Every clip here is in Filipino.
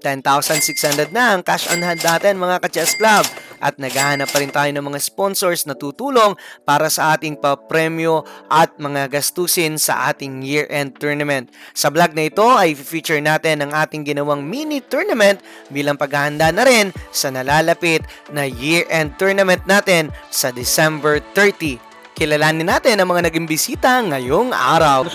10,600 na ang cash on hand natin mga ka-chess club. At naghahanap pa rin tayo ng mga sponsors na tutulong para sa ating papremyo at mga gastusin sa ating year-end tournament. Sa vlog na ito ay feature natin ang ating ginawang mini tournament bilang paghahanda na rin sa nalalapit na year-end tournament natin sa December 30. Kilalanin natin ang mga naging bisita ngayong araw.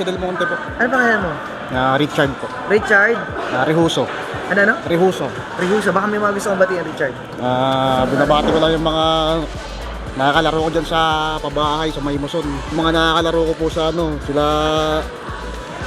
Ano pangalan mo? Na Richard po. Richard? Na Rehuso. Ano no? Rehuso. Rihusa. Baka may mga gusto kong batiin, Richard. Ah, binabati ko lang yung mga nakakalaro ko dyan sa pabahay, sa Maymoson. Yung mga nakakalaro ko po sa ano, sila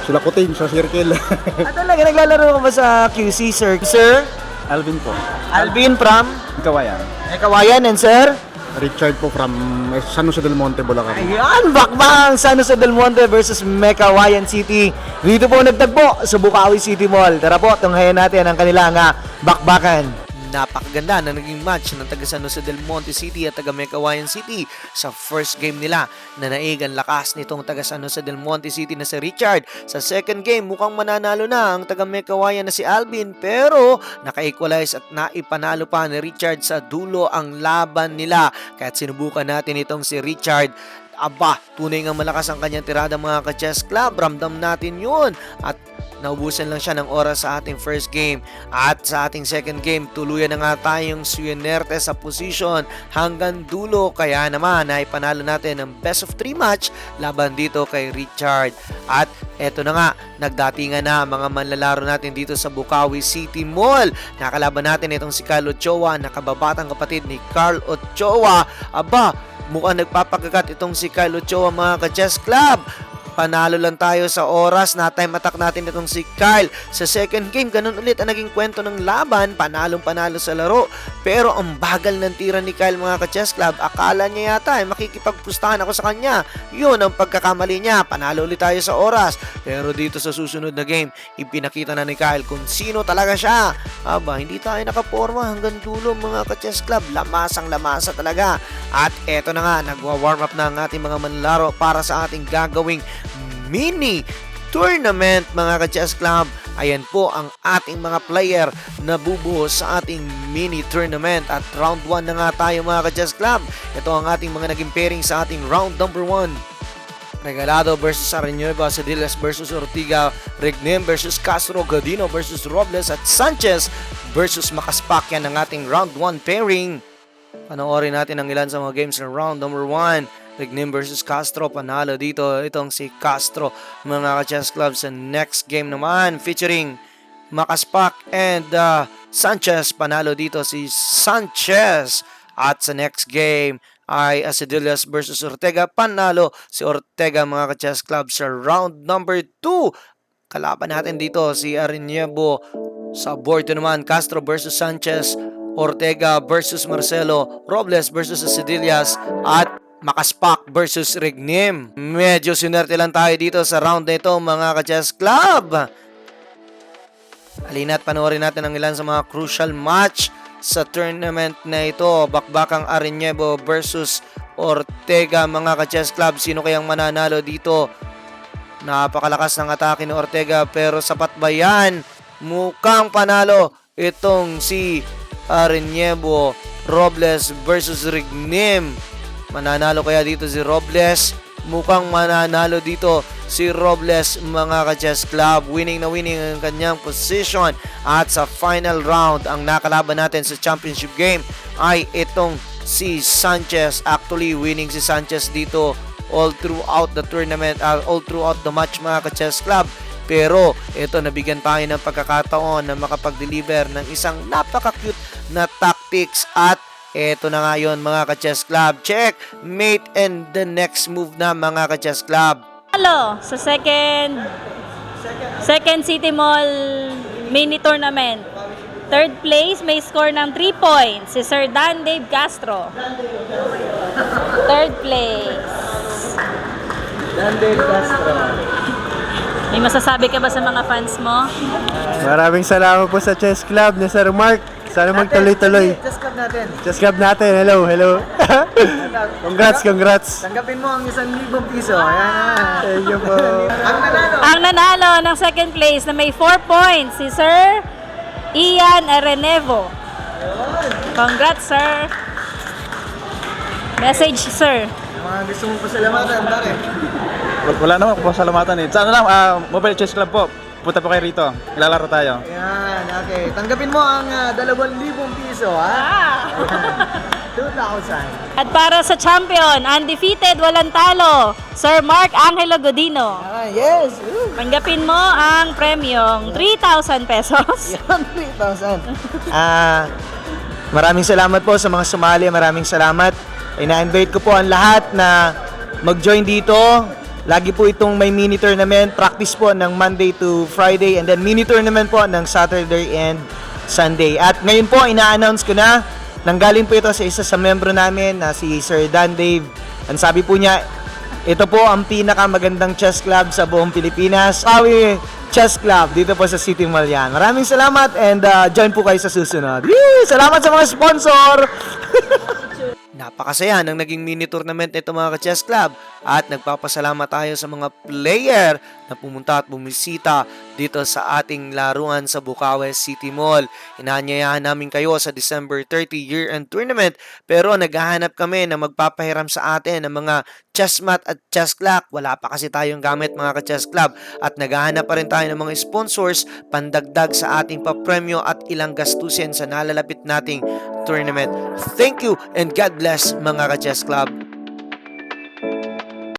sila Kutin sa circle. Ah, talaga, naglalaro ka ba sa QC, sir? Sir? Alvin po. Alvin from? Kawayan. Eh, Kawayan, and sir? Richard po from eh, San Jose del Monte, Bulacan. Ayan, bakbang San Jose del Monte versus Mekawayan City. Dito po nagtagpo sa Bukawi City Mall. Tara po, tunghayan natin ang kanilang ah, bakbakan. Napakaganda na naging match ng taga San Jose del Monte City at taga Mecawayan City sa first game nila na naig ang lakas nitong taga San Jose del Monte City na si Richard. Sa second game mukhang mananalo na ang taga Mecawayan na si Alvin pero naka-equalize at naipanalo pa ni Richard sa dulo ang laban nila. Kaya't sinubukan natin itong si Richard Aba, tunay nga malakas ang kanyang tirada mga ka-chess club. Ramdam natin yun. At naubusan lang siya ng oras sa ating first game. At sa ating second game, tuluyan na nga tayong swinerte sa position hanggang dulo. Kaya naman, ay panalo natin ang best of 3 match laban dito kay Richard. At eto na nga, nagdatingan na mga manlalaro natin dito sa Bukawi City Mall. Nakalaban natin itong si Carl Ochoa, nakababatang kapatid ni Carl Ochoa. Aba, mukhang nagpapakagat itong si Kyle Ochoa mga ka-chess club. Panalo lang tayo sa oras na time attack natin itong si Kyle. Sa second game, ganun ulit ang naging kwento ng laban. Panalong panalo sa laro. Pero ang bagal ng tira ni Kyle mga ka-chess club. Akala niya yata ay makikipagpustahan ako sa kanya. Yun ang pagkakamali niya. Panalo ulit tayo sa oras. Pero dito sa susunod na game, ipinakita na ni Kyle kung sino talaga siya. Aba, hindi tayo nakaporma hanggang dulo mga ka-chess club. Lamasang lamasa talaga. At eto na nga, nagwa-warm up na ang ating mga manlaro para sa ating gagawing mini tournament mga ka-chess club. Ayan po ang ating mga player na bubuhos sa ating mini tournament at round 1 na nga tayo mga ka-chess club. Ito ang ating mga naging pairing sa ating round number 1. Regalado versus Arenueva, Cedillas versus Ortiga, Regnem versus Castro, Godino versus Robles at Sanchez versus Makaspak yan ang ating round 1 pairing. Panoorin natin ang ilan sa mga games ng round number 1. Regnim versus Castro, panalo dito. Itong si Castro, mga ka-chess club sa next game naman featuring Makaspak and uh, Sanchez. Panalo dito si Sanchez. At sa next game ay Asedillas versus Ortega. Panalo si Ortega mga ka-chess club sa round number 2. Kalaban natin dito si Ariniebo. Sa board 2 naman, Castro versus Sanchez. Ortega versus Marcelo, Robles versus Cedillas at Makaspak versus Regnim. Medyo sinerte lang tayo dito sa round na ito mga ka-chess club. Halina't panoorin natin ang ilan sa mga crucial match sa tournament na ito. Bakbakang Ariniebo versus Ortega mga ka-chess club. Sino kayang mananalo dito? Napakalakas ng atake ni Ortega pero sapat ba yan? Mukhang panalo itong si Ariniebo Robles versus Rignim. Mananalo kaya dito si Robles? Mukhang mananalo dito si Robles mga ka-chess club. Winning na winning ang kanyang position. At sa final round, ang nakalaban natin sa championship game ay itong si Sanchez. Actually, winning si Sanchez dito all throughout the tournament, uh, all throughout the match mga ka-chess club. Pero ito nabigyan tayo ng pagkakataon na makapag-deliver ng isang napaka-cute na tactics at ito na nga yun mga ka-chess club. Check, mate, and the next move na mga ka-chess club. Halo sa second Second City Mall mini tournament. Third place may score ng 3 points si Sir Dan Dave Castro. Third place. Dandel Castro. May masasabi ka ba sa mga fans mo? Maraming salamat po sa Chess Club ni Sir Mark. Sana magtuloy-tuloy. Just cup natin. Chess Club natin. Hello, hello. congrats, congrats. Tanggapin mo ang isang libong piso. Ayan. Thank you po. Ang nanalo. Ang nanalo ng second place na may 4 points si Sir Ian Arenevo. Congrats, sir. Message, sir. Mga gusto mong pasalamatan, pare. Wal- Wala naman po salamatan eh. Sa ano lang, ah, Mobile Chess Club po. Punta po kayo rito. Ilalaro tayo. Yan, okay. Tanggapin mo ang uh, 2,000 piso, ha? 2,000. At para sa champion, undefeated, walang talo, Sir Mark Angelo Godino. Ah, yes. Woo. Tanggapin mo ang premyong 3,000 pesos. Yan, 3,000. Ah, maraming salamat po sa mga sumali. Maraming salamat. Ina-invite ko po ang lahat na mag-join dito. Lagi po itong may mini tournament. Practice po ng Monday to Friday and then mini tournament po ng Saturday and Sunday. At ngayon po, ina-announce ko na nanggaling po ito sa isa sa membro namin na si Sir Dan Dave. Ang sabi po niya, ito po ang pinakamagandang chess club sa buong Pilipinas. Pawi Chess Club dito po sa City Mall yan. Maraming salamat and uh, join po kayo sa susunod. Yee! Salamat sa mga sponsor! Napakasaya ng naging mini tournament nito mga ka-chess club. At nagpapasalamat tayo sa mga player na pumunta at bumisita dito sa ating laruan sa Bukawi City Mall. Inaanyayahan namin kayo sa December 30 year-end tournament pero naghahanap kami na magpapahiram sa atin ng mga chess mat at chess clock. Wala pa kasi tayong gamit mga ka-chess club at naghahanap pa rin tayo ng mga sponsors pandagdag sa ating papremyo at ilang gastusin sa nalalapit nating tournament. Thank you and God bless mga ka-chess club.